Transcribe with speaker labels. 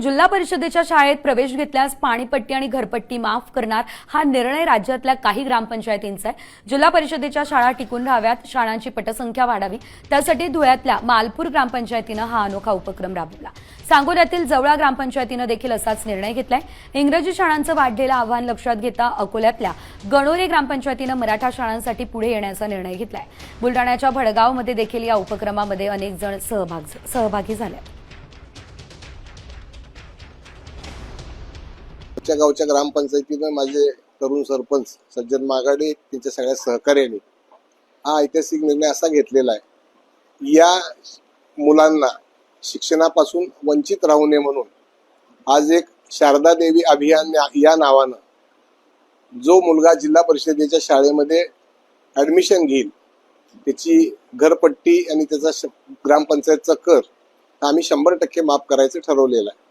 Speaker 1: जिल्हा परिषदेच्या शाळेत प्रवेश घेतल्यास पाणीपट्टी आणि घरपट्टी माफ करणार हा निर्णय राज्यातल्या काही ग्रामपंचायतींचा आहे. जिल्हा परिषदेच्या शाळा टिकून राहाव्यात शाळांची पटसंख्या वाढावी त्यासाठी धुळ्यातल्या मालपूर ग्रामपंचायतीनं हा अनोखा उपक्रम राबवला. सांगोल्यातील जवळा ग्रामपंचायतीनं देखील असाच निर्णय घेतलाय. इंग्रजी शाळांचं वाढलेलं आव्हान लक्षात घेता अकोल्यातल्या गणोरे ग्रामपंचायतीनं मराठा शाळांसाठी पुढे येण्याचा निर्णय घेतलाय. बुलडाण्याच्या भडगावमध्ये देखील या उपक्रमामध्ये अनेक जण सहभागी झाले
Speaker 2: आमच्या गावच्या ग्रामपंचायतीनं माझे तरुण सरपंच सज्जन मागाडे त्यांच्या सगळ्या सहकार्याने हा ऐतिहासिक निर्णय असा घेतलेला आहे. या मुलांना शिक्षणापासून वंचित राहू नये म्हणून आज एक शारदा देवी अभियान या- नावानं जो मुलगा जिल्हा परिषदेच्या शाळेमध्ये ॲडमिशन घेईल त्याची घरपट्टी आणि त्याचा श- ग्रामपंचायतचा कर हा आम्ही शंभर टक्के माफ करायचं ठरवलेलं आहे.